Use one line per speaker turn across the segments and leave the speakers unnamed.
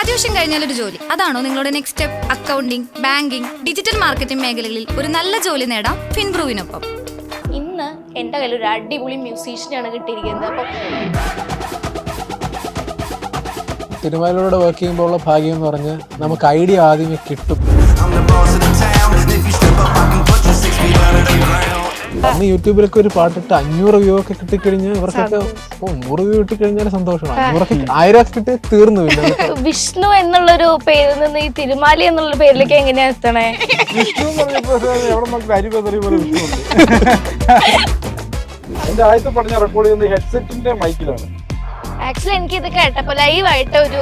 Graduation കഴിഞ്ഞാൽ ഒരു ജോലി. അതാണോ നിങ്ങളുടെ next step accounting banking digital marketing മേഖലകളിൽ ഒരു നല്ല ജോലി നേടാം ഫിൻബ്രൂവിനൊപ്പം.
ഇന്ന് എന്റെ കയ്യിൽ ഒരു അടിപൊളി മ്യൂസീഷ്യനാണ് കിട്ടിയിരിക്കുന്നത്. അപ്പം
സിനിമയിലൂടെ വർക്ക് ചെയ്യുമ്പോൾ ഉള്ള ഭാഗ്യം എന്ന് പറഞ്ഞ് നമുക്ക് ഐഡിയ ആദ്യമേ കിട്ടും.
I'm the boss of the town. And if you step up, I can put you six feet under the ground.
അന്ന് യൂട്യൂബിലൊക്കെ ഒരു പാട്ടിട്ട് അഞ്ഞൂറ് വ്യൂ ഒക്കെ കിട്ടിക്കഴിഞ്ഞാൽ ഇവർക്കൊക്കെ ഓ നൂറ് വ്യൂ കിട്ടിക്കഴിഞ്ഞാൽ സന്തോഷമാണ്. അഞ്ഞൂറൊക്കെ ആയിരം കിട്ടി തീർന്നു പിന്നെ.
വിഷ്ണു എന്നുള്ളൊരു പേരിൽ നിന്ന് ഈ തിരുമാലി എന്നുള്ള പേരിലേക്ക് എങ്ങനെയാ എത്തണേ?
വിഷ്ണു എന്ന് പറഞ്ഞപ്പോ എവിടെ നമുക്ക് അരി പതറി പോലെ വിഷ്ണുണ്ട്. എന്റെ ആദ്യത്തെ പടം റെക്കോർഡ് ചെയ്യുന്നത് ഹെഡ്സെറ്റിന്റെ മൈക്കിലാണ്.
ആക്ച്വലി എനിക്ക് ഇത് കേട്ടപ്പോ ലൈവായിട്ട് ഒരു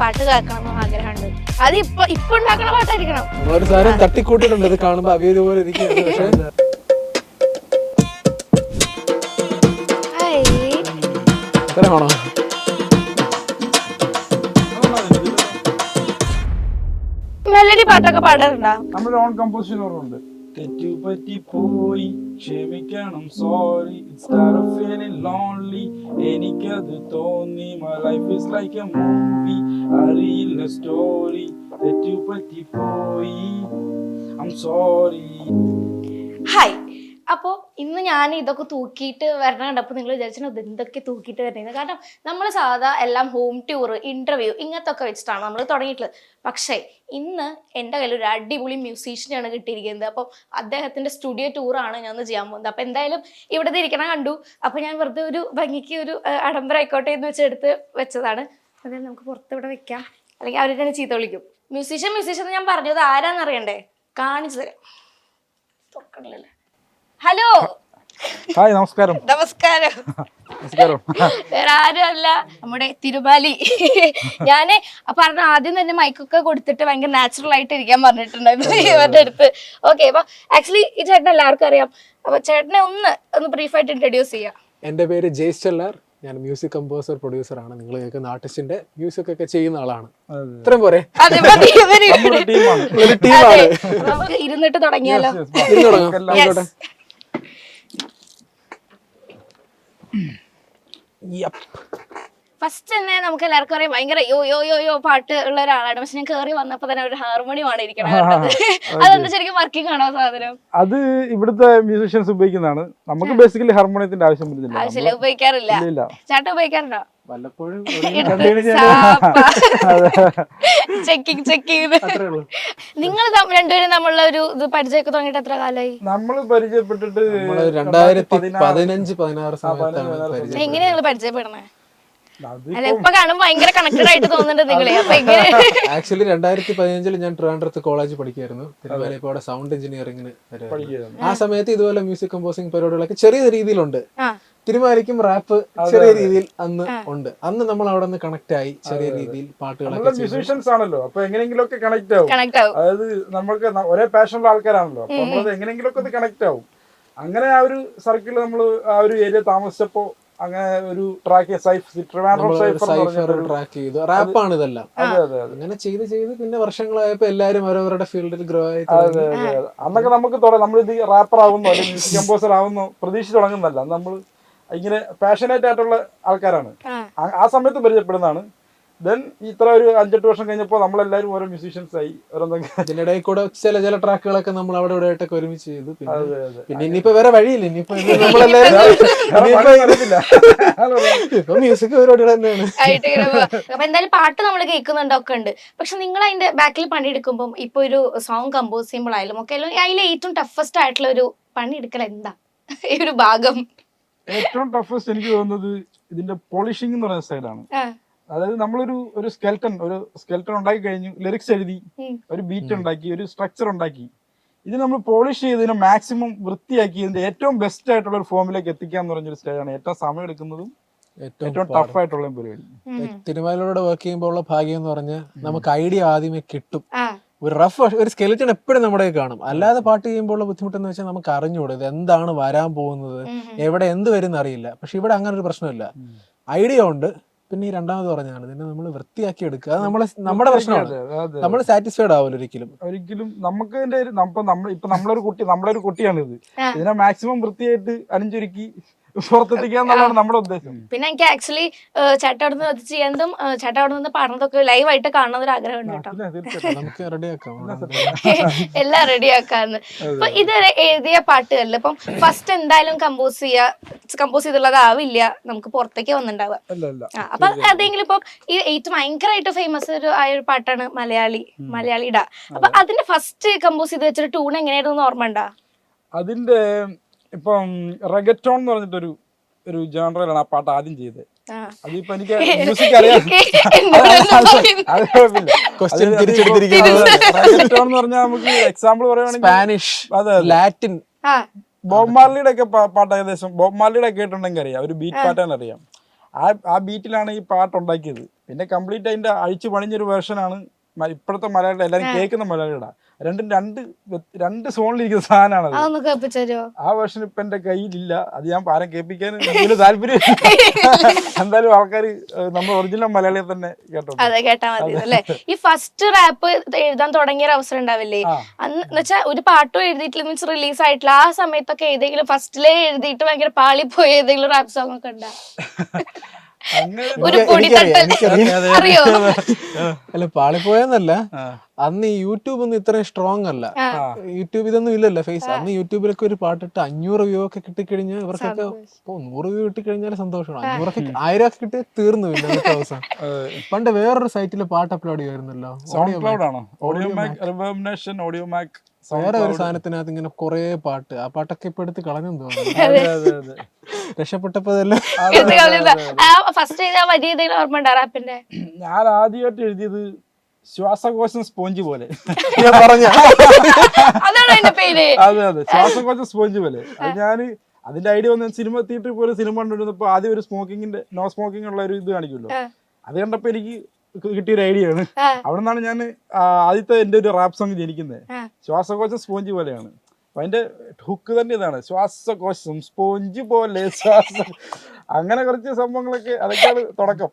പാട്ട് കേൾക്കണം ആഗ്രഹമുണ്ട്. അത് ഇപ്പൊ ഇപ്പൊ ഉണ്ടാക്കണ പാട്ടായിരിക്കണം.
ഒരു സാധനം തട്ടിക്കൂട്ടിട്ടുണ്ട് ഇത് കാണുമ്പോൾ അവിയത് പോലെ ഇരിക്കുകയാണ്. പക്ഷേ അത്രയാണോ
മെലഡി പാട്ടൊക്കെ പാടാറുണ്ടോ?
നമ്മുടെ ഓൺ കമ്പോസിഷൻ ഉണ്ട് തെറ്റു പറ്റി പോയി ക്ഷമിക്കണം സോറി ലോൺലി എനിക്കത് തോന്നി. My life is like a movie അറിയില്ല സ്റ്റോറി തെറ്റുപറ്റി പോയി ഐ സോറി
അപ്പോൾ ഇന്ന് ഞാൻ ഇതൊക്കെ തൂക്കിയിട്ട് വരണം കണ്ടപ്പോൾ നിങ്ങൾ വിചാരിച്ചിട്ട് ഇത് എന്തൊക്കെ തൂക്കിയിട്ട് വരണേന്ന്. കാരണം നമ്മൾ സാധാ എല്ലാം ഹോം ടൂർ ഇന്റർവ്യൂ ഇങ്ങനത്തെ ഒക്കെ വെച്ചിട്ടാണ് നമ്മൾ തുടങ്ങിയിട്ടുള്ളത്. പക്ഷേ ഇന്ന് എന്റെ കയ്യിൽ ഒരു അടിപൊളി മ്യൂസീഷ്യനാണ് കിട്ടിയിരിക്കുന്നത്. അപ്പോൾ അദ്ദേഹത്തിന്റെ സ്റ്റുഡിയോ ടൂറാണ് ഞാൻ ഒന്ന് ചെയ്യാൻ പോകുന്നത്. അപ്പോൾ എന്തായാലും ഇവിടെ ഇരിക്കണം കണ്ടു. അപ്പോൾ ഞാൻ വെറുതെ ഒരു ഭംഗിക്ക് ഒരു ആയിക്കോട്ടെ എന്ന് വെച്ച് എടുത്ത് വെച്ചതാണ്. അതായത് നമുക്ക് പുറത്ത് ഇവിടെ വെക്കാം. അല്ലെങ്കിൽ അവർ തന്നെ ചീത്ത വിളിക്കും. മ്യൂസീഷ്യൻ മ്യൂസീഷ്യൻ ഞാൻ പറഞ്ഞത് ആരാന്നറിയണ്ടേ? കാണിച്ചു തരാം. തുറക്കണില്ലല്ലേ ഹലോ.
ഹായ് നമസ്കാരം.
നമസ്കാരം.
നമസ്കാരം.
വേറെ ആരും അല്ല നമ്മുടെ തിരുമാലി. ഞാൻ പറഞ്ഞ ആദ്യം തന്നെ മൈക്കൊക്കെ കൊടുത്തിട്ട് ഭയങ്കര നാച്ചുറൽ ആയിട്ട് ഇരിക്കാൻ പറഞ്ഞിട്ടുണ്ടായിരുന്നു. ഇവരുടെ അടുത്ത്. ഓക്കെ അപ്പൊ ആക്ച്വലി ഈ ചേട്ടൻ എല്ലാവർക്കും അറിയാം. അപ്പൊ ചേട്ടനെ ഒന്ന് ഒന്ന് ബ്രീഫായിട്ട് ഇൻട്രൊഡ്യൂസ് ചെയ്യാം.
എന്റെ പേര് ജയ്സ് ചെല്ലാർ ഞാൻ മ്യൂസിക് കമ്പോസർ പ്രൊഡ്യൂസർ ആണ്. നിങ്ങൾ കേൾക്കുന്ന ആർട്ടിസ്റ്റിന്റെ മ്യൂസിക് ഒക്കെ ചെയ്യുന്ന ആളാണ്. ഇത്രയും പോരെ.
ഇരുന്നിട്ട് മതി, very good.
നമ്മുടെ ടീമാണ്
ഒരു ടീമാണ്
അതെ, നമുക്ക് ഇരുന്നിട്ട് തുടങ്ങിയാലോ
ഇന്ന് തുടങ്ങാം ആയിക്കോട്ടെ Yup.
ഫസ്റ്റ് തന്നെ നമുക്ക് എല്ലാവർക്കും അറിയാം ഭയങ്കര യോ യോ യോ യോ പാട്ട് ഉള്ള ഒരാളാണ്. പക്ഷെ ഞാൻ കയറി വന്നപ്പോ തന്നെ ഒരു ഹാർമോണിയമാണ് ഇരിക്കണത് അതെന്താ ശരിക്കും വർക്കിംഗ് ആണോ സാധനം?
അത് ഇവിടുത്തെ മ്യൂസിഷ്യൻസ് ഉപയോഗിക്കുന്നതാണ്. നമുക്ക് ബേസിക്കലി ഹാർമോണിയത്തിന്റെ ആവശ്യം വരുന്നില്ല.
ആവശ്യമില്ല ഉപയോഗിക്കാറില്ല. ചേട്ടൻ ഉപയോഗിക്കാറുണ്ടോ?
വല്ലപ്പോഴും
ചെക്കിങ് ചെക്കിങ്
അത്രേ ഉള്ളൂ.
നിങ്ങൾ രണ്ടുപേരും നമ്മളെ ഒരു ഇത് പരിചയമൊക്കെ തുടങ്ങിയിട്ട് എത്ര കാലമായി
നമ്മൾ പരിചയപ്പെട്ടിട്ട്
രണ്ടായിരത്തി പതിനഞ്ച് പതിനാറ് സമയത്താണ് പരിചയം
എങ്ങനെയാ നിങ്ങൾ പരിചയപ്പെടുന്നത്
ആക്ച്വലി രണ്ടായിരത്തി പതിനഞ്ചിൽ ഞാൻ ട്രിവാൻഡ്രത്ത് കോളേജ് പഠിക്കായിരുന്നു തിരുവല്ല ഇപ്പോൾ അവിടെ സൗണ്ട് എഞ്ചിനീയറിംഗിന്. ആ സമയത്ത് ഇതുപോലെ മ്യൂസിക് കമ്പോസിംഗ് പരിപാടികളൊക്കെ ചെറിയ രീതിയിലുണ്ട്.
ആ.
തിരുമാലിക്കും റാപ്പ് ചെറിയ രീതിയിൽ അന്ന് ഉണ്ട്. അന്ന് നമ്മൾ അവിടെ നിന്ന് കണക്ട് ആയി ചെറിയ രീതിയിൽ പാട്ടുകളൊക്കെ
മ്യൂസീഷ്യൻസ് ആണല്ലോ അപ്പൊ എങ്ങനെയെങ്കിലും ഒക്കെ കണക്ട് ആവും.
കണക്ട് ആവും.
അതായത് നമ്മൾക്ക് ഒരേ പാഷനുള്ള ആൾക്കാരാണല്ലോ അപ്പൊ നമ്മളത് എങ്ങനെയെങ്കിലും ഒക്കെ അത് കണക്ട് ആവും. അങ്ങനെ ആ ഒരു സർക്കിൾ നമ്മൾ ആ ഒരു ഏരിയ താമസിച്ചപ്പോ അങ്ങനെ ഒരു ട്രാക്ക് സൈഫ് സൈഫർ
ട്രാക്ക് ചെയ്തു. റാപ്പാണ് ഇതെല്ലാം.
അതെ അതെ അതെ.
അങ്ങനെ ചെയ്ത് ചെയ്ത് പിന്നെ വർഷങ്ങളായപ്പോ എല്ലാരും അവരവരുടെ ഫീൽഡിൽ ഗ്രോ ആയി
അന്നൊക്കെ നമുക്ക് തുടങ്ങാം. നമ്മൾ ഇത് റാപ്പർ ആവുന്നു അല്ലെങ്കിൽ മ്യൂസിക് കമ്പോസർ ആവുന്നു പ്രതീക്ഷ തുടങ്ങുന്നല്ല നമ്മൾ ഇങ്ങനെ പാഷനേറ്റ് ആയിട്ടുള്ള ആൾക്കാരാണ്.
ആ.
സമയത്ത് പരിചയപ്പെടുന്നതാണ്. ദെൻ ഇത്ര ഒരു അഞ്ചെട്ട് വർഷം കഴിഞ്ഞപ്പോൾ നമ്മളെല്ലാവരും ഓരോ മ്യൂസീഷ്യൻസ് ആയി
അതിനിടയിൽ കൂടെ ചില ചില ട്രാക്കുകളൊക്കെ നമ്മൾ അവിടെ ഇവിടെ ആയിട്ടൊക്കെ ഒരുമിച്ച് ചെയ്തു. പിന്നെ ഇനിയിപ്പോ വേറെ വഴിയില്ല. ഇനിയിപ്പോ മ്യൂസിക് പരിപാടികൾ തന്നെയാണ്
അപ്പൊ എന്തായാലും പാട്ട് നമ്മൾ കേൾക്കുന്നുണ്ടൊക്കെ ഉണ്ട്. പക്ഷെ നിങ്ങൾ അതിന്റെ ബാക്കിൽ പണിയെടുക്കുമ്പോൾ ഇപ്പൊ ഒരു സോങ് കമ്പോസ് ചെയ്യുമ്പോഴായാലും ഒക്കെ അതിലെ ഏറ്റവും ടഫസ്റ്റ് ആയിട്ടുള്ള ഒരു പണിയെടുക്കൽ എന്താ? ഈ ഒരു ഭാഗം.
ഏറ്റവും ടഫസ്റ്റ് എനിക്ക് തോന്നുന്നത് ഇതിന്റെ പോളിഷിംഗ് എന്ന് പറയുന്ന സൈഡാണ് അതായത് നമ്മളൊരു ഒരു സ്കെൽട്ടൺ ഒരു സ്കെൽട്ടൺ ഉണ്ടാക്കി കഴിഞ്ഞു ലിറിക്സ് എഴുതി ഒരു ബീറ്റ് ഉണ്ടാക്കി ഒരു സ്ട്രക്ചർ ഉണ്ടാക്കി. ഇത് നമ്മൾ പോളിഷ് ചെയ്തതിനെ മാക്സിമം വൃത്തിയാക്കി ഇതിന്റെ ഏറ്റവും ബെസ്റ്റ് ആയിട്ടുള്ള ഒരു ഫോമിലേക്ക് എത്തിക്കുക എന്ന് പറഞ്ഞൊരു സ്റ്റേജാണ് ഏറ്റവും സമയം എടുക്കുന്നതും ഏറ്റവും ടഫ് ആയിട്ടുള്ള പരിപാടി.
സിനിമയിലൂടെ വർക്ക് ചെയ്യുമ്പോൾ ഉള്ള ഭാഗ്യം എന്ന് പറഞ്ഞാൽ നമുക്ക് ഐഡിയ ആദ്യമേ കിട്ടും. ഒരു റഫ് ഒരു സ്കെലിറ്റൺ എപ്പോഴും നമ്മുടെ കാണും. അല്ലാതെ പാട്ട് ചെയ്യുമ്പോൾ ഉള്ള ബുദ്ധിമുട്ടെന്ന് വെച്ചാൽ നമുക്ക് അറിഞ്ഞുകൂടും ഇത് എന്താണ് വരാൻ പോകുന്നത്. എവിടെ എന്ത് വരും അറിയില്ല. പക്ഷെ ഇവിടെ അങ്ങനെ ഒരു പ്രശ്നമില്ല. ഐഡിയ ഉണ്ട്. പിന്നെ ഈ രണ്ടാമത് പറഞ്ഞാണ് ഇതിനെ നമ്മൾ വൃത്തിയാക്കി എടുക്കുക. അത് നമ്മളെ നമ്മുടെ പ്രശ്നമാണ്. നമ്മൾ സാറ്റിസ്ഫൈഡ് ആവില്ല ഒരിക്കലും.
ഒരിക്കലും നമുക്ക് ഇതിന്റെ ഇപ്പൊ നമ്മളൊരു കുട്ടി നമ്മളൊരു കുട്ടിയാണ് ഇത് ഇതിനെ മാക്സിമം വൃത്തിയായിട്ട് അണിഞ്ചൊരുക്കി പുറത്തെത്തിക്കുക എന്നുള്ളതാണ് നമ്മുടെ ഉദ്ദേശം.
പിന്നെ എനിക്ക് ആക്ച്വലി ചേട്ടൻ അവിടെ നിന്ന് ഏ, ചേട്ടൻ അവിടെ നിന്ന് പാടുന്നതൊക്കെ ലൈവായിട്ട് കാണുന്ന ഒരു ആഗ്രഹമുണ്ട് കേട്ടോ എല്ലാം റെഡിയാക്കാന്ന് അപ്പൊ ഇതുവരെ എഴുതിയ പാട്ടുകളിൽ ഇപ്പം ഫസ്റ്റ് എന്തായാലും കമ്പോസ് ചെയ്യാ കമ്പോസ് ചെയ്തുള്ളതാവില്ല നമുക്ക് പുറത്തേക്ക് വന്നിണ്ടാവുക. അപ്പൊ അതെങ്കിലും ഇപ്പൊ ഈ ഏറ്റവും ഭയങ്കരമായിട്ട് ഫേമസ് ഒരു ആയ ഒരു പാട്ടാണ് മലയാളി മലയാളിയുടെ അപ്പൊ അതിന്റെ ഫസ്റ്റ് കമ്പോസ് ചെയ്ത് വെച്ചൊരു ട്യൂൺ എങ്ങനെയായിരുന്നു ഓർമ്മ ഉണ്ടാ
അതിന്റെ ഇപ്പം റെഗറ്റോൺ എന്ന് പറഞ്ഞിട്ടൊരു ഒരു ജോണറിലാണ് ആ പാട്ട് ആദ്യം ചെയ്തത്. അതിപ്പോ എനിക്ക് മ്യൂസിക് അറിയാം. എന്ന് പറഞ്ഞാൽ നമുക്ക് എക്സാമ്പിൾ പറയുവാണെങ്കിൽ
സ്പാനിഷ്
അതെ
ലാറ്റിൻ
ആ.
ബോബ് മാർലിയുടെ ഒക്കെ പാട്ട് ഏകദേശം ബോബ് മാർലിയുടെ ഒക്കെ കേട്ടിട്ടുണ്ടെങ്കിൽ അറിയാം. ഒരു ബീറ്റ് പാറ്റേൺ അറിയാം ആ ആ ബീറ്റിലാണ് ഈ പാട്ട് ഉണ്ടാക്കിയത്. പിന്നെ കംപ്ലീറ്റ് അതിന്റെ അഴിച്ചു പണിഞ്ഞൊരു വേർഷനാണ് ഇപ്പോഴത്തെ മലയാളം എല്ലാരും കേൾക്കുന്ന മലയാളിയുടെ. രണ്ടും രണ്ട് രണ്ട് സോണിലിരിക്കുന്ന സാധനമാണ്
അതൊന്ന് കേൾപ്പിച്ചോ
ആ വേർഷൻ ഇപ്പൊ എന്റെ കയ്യിലില്ല. അത് ഞാൻ പാരം കേൾപ്പിക്കാൻ വലിയ താല്പര്യം എന്തായാലും ആൾക്കാർ നമ്മുടെ ഒറിജിനൽ മലയാളിയെ തന്നെ കേട്ടോ
അതെ കേട്ടാ മതി. അല്ലേ? ഈ ഫസ്റ്റ് റാപ്പ് എഴുതാൻ തുടങ്ങിയ ഒരു അവസരം ഉണ്ടാവില്ലേ. അന്ന് വെച്ചാൽ ഒരു പാട്ടും എഴുതിയിട്ടില്ല മീൻസ് റിലീസ് ആയിട്ടില്ല. ആ സമയത്തൊക്കെ ഏതെങ്കിലും ഫസ്റ്റിലേ എഴുതിയിട്ട് ഭയങ്കര പാളിപ്പോയി ഏതെങ്കിലും റാപ്പ് സോങ് ഒക്കെ ഉണ്ടാ? ഒരു പൊടിത്തട്ടൽ അറിയോ?
അല്ല പാളിപ്പോയെന്നല്ല. അന്ന് ഈ യൂട്യൂബ് ഒന്നും ഇത്രയും സ്ട്രോങ് അല്ല. യൂട്യൂബ് ഇതൊന്നും ഇല്ലല്ലോ ഫേസ് അന്ന് യൂട്യൂബിലൊക്കെ ഒരു പാട്ടിട്ട് അഞ്ഞൂറ് വ്യൂ ഒക്കെ കിട്ടിക്കഴിഞ്ഞാൽ ഇവർക്കൊക്കെ നൂറ് വ്യൂ കിട്ടിക്കഴിഞ്ഞാൽ സന്തോഷമാണ്. അഞ്ഞൂറൊക്കെ ആയിരം ഒക്കെ കിട്ടിയാൽ തീർന്നു പിന്നെ ദിവസം. പണ്ട് വേറൊരു സൈറ്റിൽ പാട്ട് അപ്ലോഡ് ചെയ്യുമായിരുന്നല്ലോ.
സൗണ്ട് ക്ലൗഡ് ആണോ? ഓഡിയോ മാക് ഓഡിയോ മാക്
വേറെ ഒരു സാധനത്തിനകത്ത് ഇങ്ങനെ കുറേ പാട്ട്. ആ പാട്ടൊക്കെ ഇപ്പൊ എടുത്ത് കളഞ്ഞെന്ന് തോന്നുന്നു.
അതെ അതെ അതെ.
രക്ഷപ്പെട്ടപ്പോ
ഫസ്റ്റ് ഓർമ്മ ഉണ്ടാ റാപ്പിന്റെ?
ഞാൻ ആദ്യമായിട്ട് എഴുതിയത് ശ്വാസകോശം സ്പോഞ്ച് പോലെ.
ഞാൻ പറഞ്ഞ.
അതെ അതെ. ശ്വാസകോശം സ്പോഞ്ച് പോലെ. അത് ഞാൻ അതിന്റെ ഐഡിയ വന്ന സിനിമ തിയേറ്ററിൽ പോലെ സിനിമ കണ്ടിരുന്നപ്പോ ആദ്യം ഒരു സ്മോക്കിങ്ങിന്റെ നോ സ്മോക്കിംഗ് ഉള്ള ഒരു ഇത് കാണിക്കുമല്ലോ. അത് കണ്ടപ്പോ എനിക്ക് കിട്ടിയൊരു കിട്ടിയ ഐഡിയ ആണ്. അവിടെ നിന്നാണ് ഞാൻ ആദ്യത്തെ എന്റെ ഒരു റാപ്പ് സോങ് ജനിക്കുന്നത്. ശ്വാസകോശം സ്പോഞ്ച് പോലെയാണ് അതിന്റെ അതിന്റെ ഹുക്ക് തന്നെ ഇതാണ്. ശ്വാസകോശം സ്പോഞ്ച് പോലെ ശ്വാസ അങ്ങനെ കുറച്ച് സംഭവങ്ങളൊക്കെ അതൊക്കെയാണ് തുടക്കം.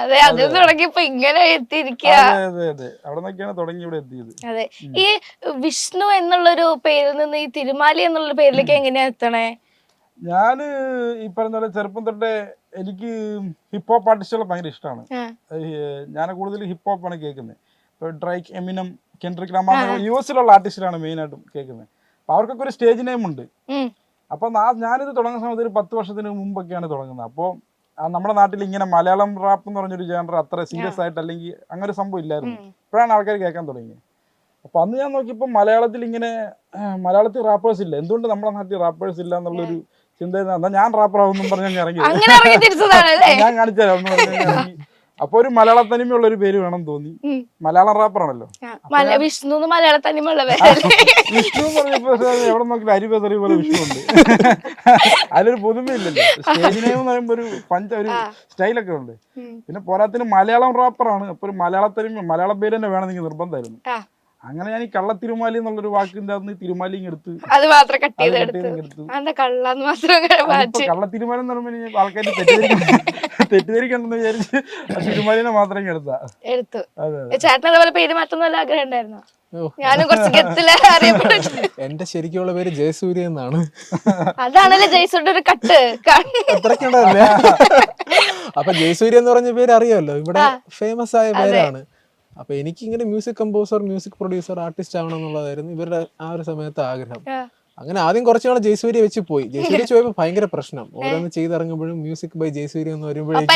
അതെ അതിൽ തുടങ്ങിയപ്പോ ഇങ്ങനെ എത്തിയിരിക്കുക
അതെ
ഈ വിഷ്ണു എന്നുള്ളൊരു പേരിൽ നിന്ന് ഈ തിരുമാലി എന്നുള്ള പേരിലേക്ക് എങ്ങനെയാ എത്തണേ?
ഞാൻ ഈ പറഞ്ഞ പോലെ ചെറുപ്പം തൊട്ടേ എനിക്ക് ഹിപ് ഹോപ്പ് ആർട്ടിസ്റ്റുകളെ ഭയങ്കര ഇഷ്ടമാണ്. ഞാൻ കൂടുതൽ ആണ് കേൾക്കുന്നത് ഇപ്പൊ Drake Eminem Kendrick Lamar U എസിലുള്ള ആർട്ടിസ്റ്റിലാണ് മെയിൻ ആയിട്ടും കേൾക്കുന്നത്. അപ്പൊ അവർക്കൊക്കെ ഒരു സ്റ്റേജ് നെയിം ഉണ്ട്. അപ്പൊ ഞാനിത് തുടങ്ങുന്ന സമയത്ത് ഒരു പത്ത് വർഷത്തിന് മുമ്പൊക്കെയാണ് തുടങ്ങുന്നത്. അപ്പോൾ നമ്മുടെ നാട്ടിൽ ഇങ്ങനെ മലയാളം റാപ്പ് എന്ന് പറഞ്ഞൊരു ജാനർ അത്ര സീരിയസ് ആയിട്ട് അല്ലെങ്കിൽ അങ്ങനെ ഒരു സംഭവം ഇല്ലായിരുന്നു. ഇപ്പോഴാണ് ആൾക്കാർ കേൾക്കാൻ തുടങ്ങിയത്. അപ്പൊ അന്ന് ഞാൻ നോക്കിയപ്പോൾ മലയാളത്തിൽ ഇങ്ങനെ മലയാളത്തിൽ റാപ്പേഴ്സ് ഇല്ല. എന്തുകൊണ്ട് നമ്മുടെ നാട്ടിൽ റാപ്പേഴ്സ് ഇല്ല എന്നുള്ളൊരു ചിന്ത ഞാൻ റാപ്പർ ആവുന്നു പറഞ്ഞ് ഞാൻ ഇറങ്ങി. ഞാൻ ഇറങ്ങി. അപ്പൊ ഒരു മലയാള തനിമയുള്ള ഒരു പേര് വേണം തോന്നി. മലയാളം റാപ്പറാണല്ലോ
വിഷ്ണു മലയാള
വിഷ്ണു എവിടെ നോക്കിയാലും അരി പെതറി പോലെ വിഷ്ണു ഉണ്ട് അതിലൊരു പുതുമയില്ലല്ലോ. സ്റ്റേജ് നെയിം എന്ന് പറയുമ്പോ ഒരു പഞ്ച ഒരു സ്റ്റൈലൊക്കെ ഉണ്ട്. പിന്നെ പോരാത്തിന് മലയാളം റാപ്പറാണ് അപ്പൊ ഒരു മലയാള തനിമ മലയാള പേര് തന്നെ വേണമെങ്കിൽ നിർബന്ധമായിരുന്നു. അങ്ങനെ ഞാൻ ഈ കള്ള തിരുമാലി എന്നുള്ളൊരു വാക്ക് അകത്ത് തിരുമാലി എടുത്ത്
അത് മാത്രം കട്ട്
അത്
ചെയ്ത് എടുത്തു
ചെയ്ത് ഇങ്ങ് എടുത്തു.
മാത്രം അങ്ങനെ
അതിപ്പോ കള്ള തിരുമാലി എന്ന് പറയുമ്പോൾ ആൾക്കാർ തെറ്റിദ്ധരിക്കണം തെറ്റിദ്ധരിക്കണ്ടെന്ന് വിചാരിച്ച് തിരുമാലിനെ മാത്രം എടുത്താ.
എടുത്തു. ചേട്ടൻ അതുപോലെ പേര് മാറ്റുന്ന ആഗ്രഹം ഉണ്ടായിരുന്നോ? ഞാനും കുറച്ച് ഗത്തിൽ
എന്റെ ശരിക്കുള്ള പേര് ജയസൂര്യ എന്നാണ്.
അതാണല്ലേ ജയസൂര്യ ഒരു കട്ട്.
അത്രക്കുണ്ടല്ലേ അപ്പൊ ജയസൂര്യ എന്ന് പറഞ്ഞ പേര് അറിയാമല്ലോ. ഇവിടെ ഫേമസ് ആയ പേരാണ്. അപ്പൊ എനിക്ക് ഇങ്ങനെ music composer music producer artist ആവണം എന്നുള്ളതായിരുന്നു ഇവരുടെ ആ ഒരു സമയത്ത് ആഗ്രഹം. അങ്ങനെ ആദ്യം കുറച്ച് നാൾ ജയസൂര്യ വെച്ച് പോയി. ജയസൂര്യ പോയപ്പോ ഭയങ്കര പ്രശ്നം. ഓരോന്ന് ചെയ്തിറങ്ങുമ്പോഴും മ്യൂസിക് ബൈ ജയസൂര്യ എന്ന് വരുമ്പോഴേക്കും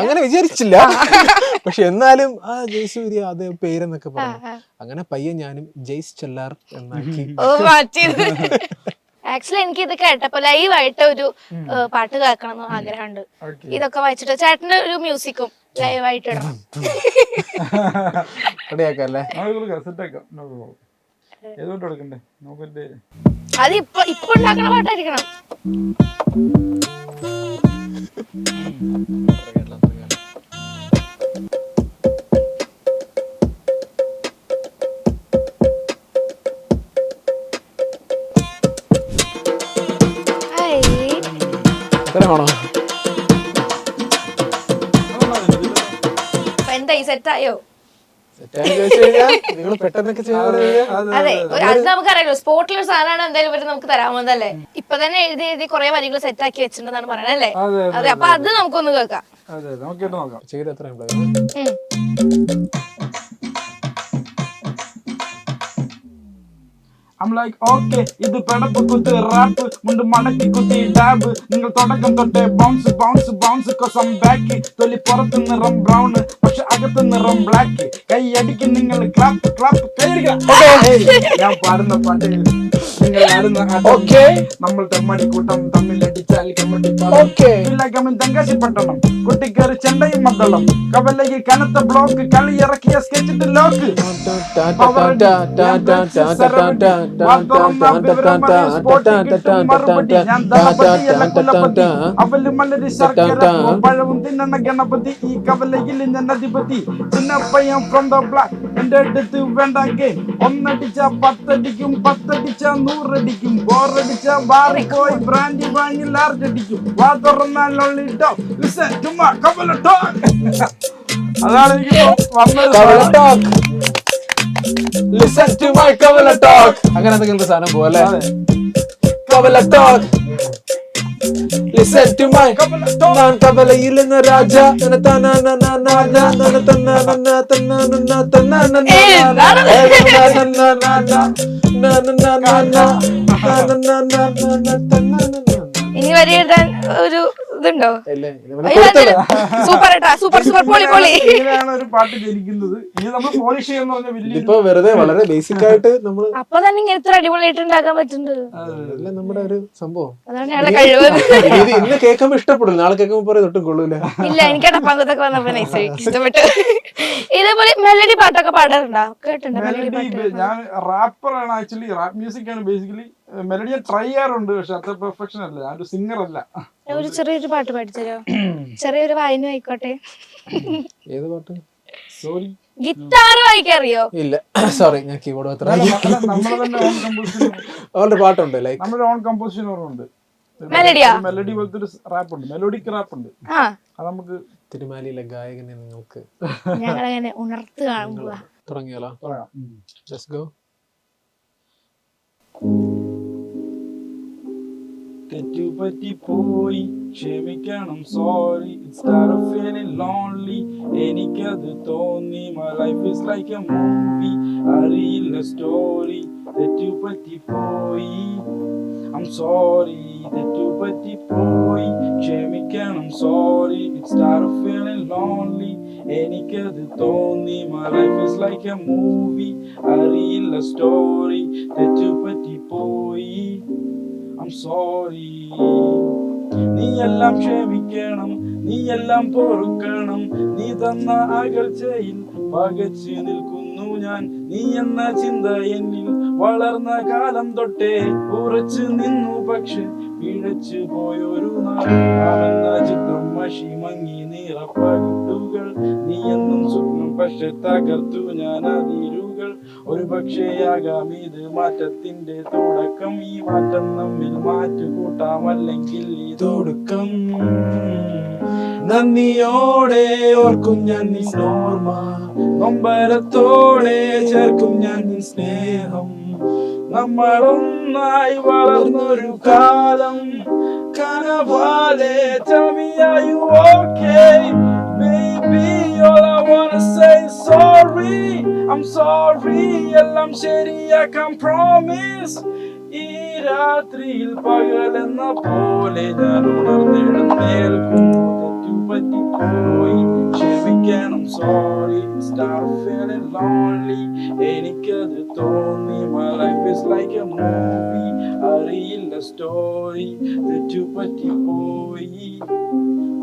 അങ്ങനെ വിചാരിച്ചില്ല. പക്ഷെ എന്നാലും ആ ജയസൂര്യ അത് പേരെന്നൊക്കെ പറഞ്ഞു. അങ്ങനെ പയ്യെ ഞാനും ജയ്സ് ചെല്ലാർ എന്നാക്കി.
ആക്ച്വലി എനിക്ക് ഇത് കേട്ടപ്പോ ലൈവായിട്ട് ഒരു പാട്ട് കേൾക്കണം എന്ന് ആഗ്രഹമുണ്ട്. ഇതൊക്കെ വായിച്ചിട്ട് ചേട്ടന്റെ ഒരു മ്യൂസിക്കും ലൈവായിട്ട് ഇടണം. അത് ഇപ്പൊ ഇപ്പൊ ഉണ്ടാക്കണ പാട്ടായിരിക്കണം. അപ്പൊ എന്തായി സെറ്റായോ? അതെ ഒരു- അത് നമുക്കറിയാലോ സ്പോട്ടിൽ ഒരു സാധനമാണ് എന്തായാലും ഇവർ നമുക്ക് തരാമെന്നല്ലേ ഇപ്പൊ തന്നെ എഴുതി എഴുതി കുറെ വരികൾ സെറ്റ് ആക്കി വെച്ചിട്ടുണ്ടെന്നാണ് പറയണത് അല്ലേ?
അതെ,
അപ്പൊ അത് നമുക്കൊന്ന് കേൾക്കാം.
അതെ നമുക്ക് നോക്കാം.
ചെയ്ത് എത്ര
I'm like, okay, ഇത് പെടപ്പ് കുത്ത് റാപ്പ് മുണ്ട് മടക്കി കുത്തി ഡാബ് നിങ്ങൾ തുടക്കം തൊട്ട് ബൗൺസ് ബൗൺസ് ബൗൺസ് കൊസം ബാക്ക് തൊലി പുറത്ത് നിറം ബ്രൗൺ പക്ഷെ അകത്ത് നിറം ബ്ലാക്ക് കൈ അടിക്കും നിങ്ങൾ ക്ലാപ്പ് ക്ലാപ്പ് ഞാൻ പാടുന്ന പാട്ട്.
ഓക്കെ
നമ്മൾ തെമ്മടി കൂട്ടം തമ്മിൽ അടിച്ചാൽ കമ്മട്ടി
Okay.
കമ്മിൻ തങ്കാശി പട്ടണം കുട്ടിക്കാര് ചെണ്ടയും മദ്ദളം. കവലയിൽ കനത്ത ബ്ലോക്ക് കളി ഇറക്കിയ സ്കെച്ചിട്ട് ലോക്ക് പഴവും തിന്നണ ഗണപതി ഈ കവലയിൽ ഞാൻ അധിപതി ചിന്ന പയ്യൻ ഫ്രം ദ ബ്ലാക്ക് എന്റെ അടുത്ത് വേണ്ട ഗെയിം ഒന്നടിച്ച പത്തടിക്കും പത്തടിച്ച നൂറടിക്കും ബോറടിച്ചാൽ ബാറി പോയി ബ്രാൻഡി വാങ്ങി ലാർജ് അടിക്കും. വാ തുറന്നാൽ ലിസൺ ചുമ്മാ കവല അതാണ് എനിക്ക് സാധനം.
Listen to my kavala talk അങ്ങനെ എന്തെങ്കിലും സാധനം പോലെ. കവല ടോക്ക് Listen to my நான் கவலையில் ராஜா
ഇനി വരി എഴുതാൻ ഒരു ഇതുണ്ടോ? സൂപ്പർ സൂപ്പർ സൂപ്പർ പൊളി പൊളി.
ഒരു പാട്ട് ജനിക്കുന്നത്. ഇനി നമ്മൾ പോളിഷ് ചെയ്യുന്ന പറഞ്ഞ വലിയ
ഇതിപ്പോ വെറുതെ വളരെ ബേസിക് ആയിട്ട് നമ്മൾ
അപ്പൊ തന്നെ ഇങ്ങനെ ഇത്ര അടിപൊളിയായിട്ട് ഉണ്ടാക്കാൻ പറ്റുന്നുണ്ട്
എല്ലാം നമ്മുടെ ഒരു സംഭവം.
അതാണ് ഞങ്ങളുടെ കഴിവ്.
ഇത് ഇന്ന് കേൾക്കുമ്പോ ഇഷ്ടപ്പെടില്ല നാളെ കേൾക്കുമ്പോ പറയും തൊട്ടും കൊള്ളൂല.
ഇല്ല എനിക്ക് പങ്കുത്തൊക്കെ വന്നപ്പോ നൈസ് ഇഷ്ടപ്പെട്ടു. ഇതേപോലെ മെലഡി പാട്ടൊക്കെ പാടാറുണ്ടോ? കേട്ടിട്ടുണ്ടോ മെലഡി പാട്ട്?
ഞാൻ റാപ്പറാണ് ആക്ച്വലി റാപ്പ് മ്യൂസിക് ആണ് ബേസിക്കലി മെലഡി ഞാൻ ട്രൈ ചെയ്യാറുണ്ട് പക്ഷെ അത്ര പെർഫെക്ഷൻ അല്ല. ഞാൻ ഒരു സിംഗർ അല്ല.
ഒരു ചെറിയൊരു പാട്ട് പാടിച്ചോ ചെറിയൊരു വായന ആയിക്കോട്ടെ.
ഏത് പാട്ട്?
സോറി
ഗിറ്റാർ വായിക്കറിയോ?
ഇല്ല. സോറി ഞാൻ കീബോർഡ് അവരുടെ പാട്ടുണ്ട് ലൈക്ക്
നമ്മുടെ ഓൺ കമ്പോസിഷൻ ഉണ്ട് മെലഡി പോലത്തെ ഒരു റാപ്പ് ഉണ്ട്. മെലോഡിക് റാപ്പ് ഉണ്ട്.
ആ.
അത് നമുക്ക്
തിരുമാലിയിലെ ഗായകനെ നിങ്ങൾക്ക്
ഞങ്ങളങ്ങനെ ഉണർത്ത്
തുടങ്ങിയാലോ? ലെറ്റ്സ് ഗോ
തെറ്റുപറ്റി പോയി ക്ഷമിക്കണം sorry start off feeling lonely എനിക്കത് തോന്നി. My life is like a movie അറിയില്ല സ്റ്റോറി തെറ്റുപറ്റി പോയി ഐം സോറി തെറ്റുപറ്റി പോയി ക്ഷമിക്കണം sorry it start off feeling lonely എനിക്കത് തോന്നി. My life is like a movie അറിയില്ല സ്റ്റോറി തെറ്റുപറ്റി പോയി I'm നീയെല്ലാം ക്ഷമിക്കണം നീ എല്ലാം പൊറുക്കണം. നീ തന്ന അകൽച്ചയിൽ പകച്ചു നിൽക്കുന്നു ഞാൻ. നീ എന്ന ചിന്ത എന്നിൽ വളർന്ന കാലം തൊട്ടേ ഉറച്ചു നിന്നു. പക്ഷെ പിഴച്ചു പോയൊരു നാൾ നാം എന്ന ചിത്രം മഷി മങ്ങി നീറപ്പകിട്ടുകൾ നീ എന്നും സ്വപ്നം പക്ഷെ തകർത്തു ഞാൻ. അതിരുകൾ ഒരു പക്ഷേയാകാം ഇത് മാറ്റത്തിന്റെ തുടക്കം. ഈ മാറ്റം നമ്മിൽ മാറ്റുകൂട്ടാമല്ലെങ്കിൽ ഇതൊടുക്കം നന്ദിയോടെ ഓർക്കും ഞാൻ നിന്നോർമ്മ നൊമ്പരത്തോടെ ചേർക്കും ഞാൻ നിൻ സ്നേഹം. നമ്മളൊന്നായി വളർന്നൊരു കാലം. കനവാലെ tell me are all I say is sorry. Sorry എല്ലാം ശരിയാക്കാം പ്രോമിസ് ഈ രാത്രിയിൽ പകലെന്ന പോലെ ഞാൻ ഉണർന്നെഴുന്നേൽക്കുന്നു തെറ്റുപറ്റിപ്പോയി ക്ഷമിക്കണം. സോറി സ്റ്റാർ ഫീലിംഗ് ലോൺലി എനിക്കത് തോന്നി. My life is like a movie അറിയില്ല സ്റ്റോറി തെറ്റുപറ്റിപ്പോയി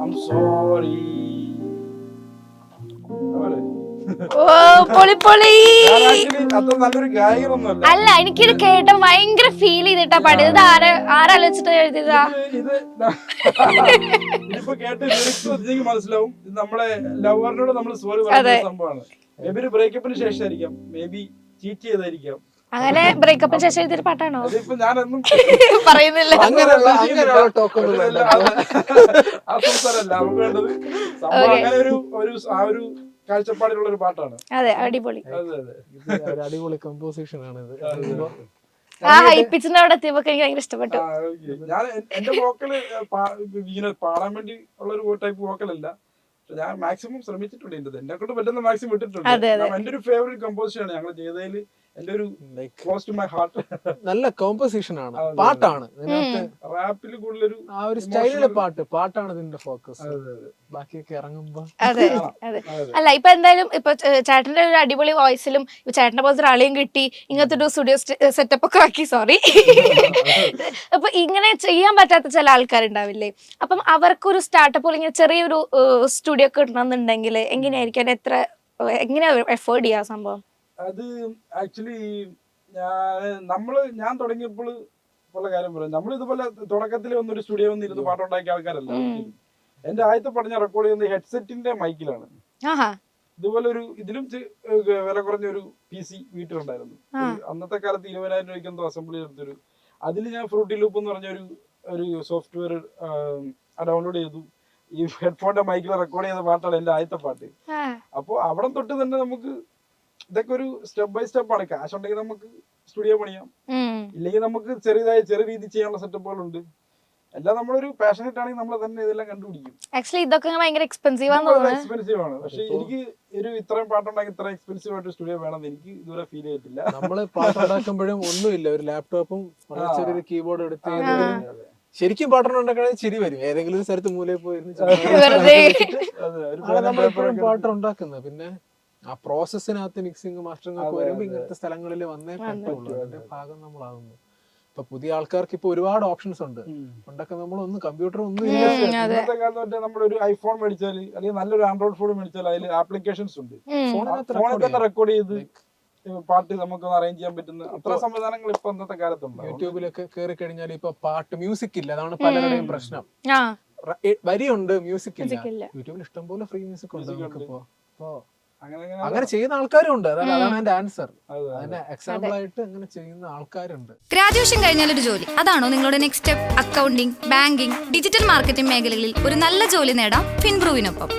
ഐം സോറി
ഓ പൊളി പൊളി. അല്ല എനിക്കിത് കേട്ട ഭയങ്കര ഫീൽ ചെയ്തിട്ടാ പാടി ഇത് ആരാ ആരാലോചിച്ചിട്ട് എഴുതിയതാ?
മനസ്സിലാവും. ഇത് നമ്മളെ ലവറിനോട് നമ്മൾ സോറി പറയുന്ന സംഭവമാണ്. മേ ബി ഒരു ബ്രേക്കപ്പിന് ശേഷമായിരിക്കാം. മേ ബി ചീറ്റ് ചെയ്തായിരിക്കാം.
അങ്ങനെ ബ്രേക്കപ്പിന് ശേഷം എഴുതിയൊരു പാട്ടാണോ? പറയുന്നില്ല.
അങ്ങനെയുള്ള
ഒരു ആ ഒരു കാഴ്ചപ്പാടിലുള്ള ഒരു പാട്ടാണ്.
അതെ അടിപൊളി.
അതെ അതെ.
ഒരു അടിപൊളി കമ്പോസിഷൻ ആണ് ഇത്.
ആ ഹൈ ഹൈപ്പിച്ചിന്റെ അവിടെ എത്തിയപ്പോ എനിക്ക് ഭയങ്കര ഇഷ്ടപ്പെട്ടു.
ഞാൻ എന്റെ വോക്കൽ ഇങ്ങനെ പാടാൻ വേണ്ടി ഉള്ള ഒരു ടൈപ്പ് വോക്കലല്ല ഞാൻ മാക്സിമം ശ്രമിച്ചിട്ടുണ്ട് എന്റെ എന്നെ കൊണ്ട് പറ്റുന്ന മാക്സിമം ഇട്ടിട്ടുണ്ട്.
അതെ, അതെ.
ഞാൻ- എന്റെ ഒരു ഫേവറേറ്റ് കമ്പോസിഷൻ ആണ്. ഞങ്ങൾ ചെയ്തതിൽ എന്റെ ഒരു ക്ലോസ് ടു മൈ ഹാർട്ട്
നല്ല കോമ്പോസിഷൻ ആണ്. പാട്ടാണ്.
റാപ്പിൽ കൂടുതലൊരു
ആ ഒരു സ്റ്റൈലിലെ പാട്ട്. പാട്ടാണ് ഇതിന്റെ ഫോക്കസ്
അതെ, അതെ.
ബാക്കിയൊക്കെ ഇറങ്ങുമ്പോ.
അതെ അതെ. അല്ല ഇപ്പൊ എന്തായാലും ഇപ്പൊ ചേട്ടന്റെ ഒരു അടിപൊളി വോയിസിലും ഇപ്പൊ ചേട്ടന്റെ പോലത്തെ ഒരാളെയും കിട്ടി ഇങ്ങനത്തെ ഒരു സ്റ്റുഡിയോ സെറ്റപ്പ് ഒക്കെ ആക്കി സോറി അപ്പൊ ഇങ്ങനെ ചെയ്യാൻ പറ്റാത്ത ചില ആൾക്കാരുണ്ടാവില്ലേ? അപ്പം അവർക്കൊരു സ്റ്റാർട്ടപ്പ് ഇങ്ങനെ ചെറിയൊരു സ്റ്റുഡിയോ ഒക്കെ ഇടണമെന്നുണ്ടെങ്കിൽ എങ്ങനെയായിരിക്കും? എത്ര എങ്ങനെയാ എഫേർഡ് ചെയ്യാ സംഭവം?
അത് ആക്ച്വലി നമ്മൾ നമ്മൾ ഞാൻ തുടങ്ങിയപ്പോൾ ഉള്ള കാര്യം പറയാം. നമ്മൾ ഇതുപോലെ തുടക്കത്തിൽ വന്നൊരു സ്റ്റുഡിയോ വന്നിരുന്ന് പാട്ടുണ്ടാക്കിയ ആൾക്കാരല്ല. എന്റെ ആദ്യത്തെ പഠിച്ച റെക്കോർഡ് ചെയ്യുന്നത് ഹെഡ്സെറ്റിന്റെ മൈക്കിലാണ്. ഇതുപോലെ ഒരു ഇതിലും വില കുറഞ്ഞ ഒരു പി സി വീട്ടിലുണ്ടായിരുന്നു അന്നത്തെ കാലത്ത് ഇരുപതിനായിരം രൂപയ്ക്ക് എന്തോ അസംബ്ലി എടുത്തൊരു അതിൽ ഞാൻ ഫ്രൂട്ടി ലൂപ്പ് എന്ന് പറഞ്ഞ ഒരു ഒരു സോഫ്റ്റ്വെയർ ഡൗൺലോഡ് ചെയ്തു. ഈ ഹെഡ്ഫോണിന്റെ മൈക്കിൽ റെക്കോർഡ് ചെയ്ത പാട്ടാണ് എന്റെ ആദ്യത്തെ പാട്ട്. അപ്പോൾ അവിടെ തൊട്ട് തന്നെ നമുക്ക് ഇതൊക്കെ ഒരു സ്റ്റെപ്പ് ബൈ സ്റ്റെപ്പ് ആണ്. കാശ് ഉണ്ടെങ്കിൽ നമുക്ക് സ്റ്റുഡിയോ പണിയാം. ഇല്ലെങ്കിൽ നമുക്ക് ചെറിയതായ ചെറിയ രീതി ചെയ്യാനുള്ള സെറ്റപ്പുകളുണ്ട് എല്ലാം നമ്മളൊരു പാഷനറ്റ് ആണെങ്കിൽ നമ്മൾ തന്നെ ഇതെല്ലാം കണ്ടുപിടിക്കും.
ആക്ച്വലി ഇതൊക്കെ ഭയങ്കര എക്സ്പെൻസീവ്
എക്സ്പെൻസീവ് ആണ്. പക്ഷെ എനിക്ക് ഒരു ഇത്രയും പാട്ടുണ്ടാക്കി ഇത്ര എക്സ്പെൻസീവ് ആയിട്ട് സ്റ്റുഡിയോ വേണമെന്ന് എനിക്ക് ഇതുവരെ ഫീൽ ചെയ്തിട്ടില്ല.
നമ്മൾ പാട്ടുണ്ടാക്കുമ്പോഴും ഒന്നുമില്ല. ഒരു ലാപ്ടോപ്പും ചെറിയൊരു കീബോർഡ് എടുത്ത്. ശരിക്കും പാട്ടുണ്ടാക്കണമെങ്കിൽ ചിരി വരും. ഏതെങ്കിലും ഒരു സ്ഥലത്ത് മൂലയിൽ പോയിരുന്നു
വെറുതെ.
അതെ, ഒരു
ആണ്
pen and
നമ്മൾ എപ്പോഴും
ഒക്കെ
പാട്ട് പിന്നെ ആ പ്രോസസ്സിനകത്ത് മിക്സിംഗ് മാസ്റ്ററിംഗ് ഒക്കെ
വരുമ്പോൾ
ഇങ്ങനത്തെ സ്ഥലങ്ങളിൽ വന്നേ പറ്റുള്ളൂ. അതിന്റെ ഭാഗം നമ്മളാകുന്നു ഇപ്പൊ പുതിയ ആൾക്കാർക്ക് ഇപ്പൊ ഒരുപാട് ഓപ്ഷൻസ് ഉണ്ട്. പണ്ടൊക്കെ നമ്മൾ ഒന്ന് കമ്പ്യൂട്ടർ ഒന്നും
ഇന്നത്തെ കാലത്ത് മറ്റേ നമ്മളൊരു ഐഫോൺ മേടിച്ചാൽ അല്ലെങ്കിൽ നല്ലൊരു ആൻഡ്രോയിഡ് ഫോൺ മേടിച്ചാൽ അതിൽ ആപ്ലിക്കേഷൻസ് ഉണ്ട്. ഫോണിൽ തന്നെ
ചെയ്യാം.
റെക്കോർഡ് ചെയ്ത് പാട്ട് നമുക്ക് അറേഞ്ച് ചെയ്യാൻ പറ്റുന്ന അത്ര സംവിധാനങ്ങൾ ഇപ്പൊ ഇന്നത്തെ കാലത്തുണ്ട്.
യൂട്യൂബിലൊക്കെ കയറി കഴിഞ്ഞാൽ ഇപ്പൊ പാട്ട് മ്യൂസിക് ഇല്ല. അതാണ് പലരുടെയും പ്രശ്നം.
ആ.
വരിയുണ്ട് മ്യൂസിക് ഇല്ല. യൂട്യൂബിൽ ഇഷ്ടംപോലെ ഫ്രീ മ്യൂസിക് ഉണ്ട്. നമുക്കിപ്പോ. അപ്പൊ
അങ്ങനെ അങ്ങനെ
അങ്ങനെ ചെയ്യുന്ന ആൾക്കാരും ഉണ്ട് അതാണ് എന്റെ ആൻസർ.
അതെ,
അതിന്റെ എക്സാമ്പിൾ ആയിട്ട് അങ്ങനെ ചെയ്യുന്ന ആൾക്കാരുണ്ട്.
ഗ്രാജുവേഷൻ കഴിഞ്ഞാൽ ഒരു ജോലി. അതാണോ നിങ്ങളുടെ next step accounting banking digital marketing മേഖലകളിൽ ഒരു നല്ല ജോലി നേടാം ഫിൻബ്രൂവിനൊപ്പം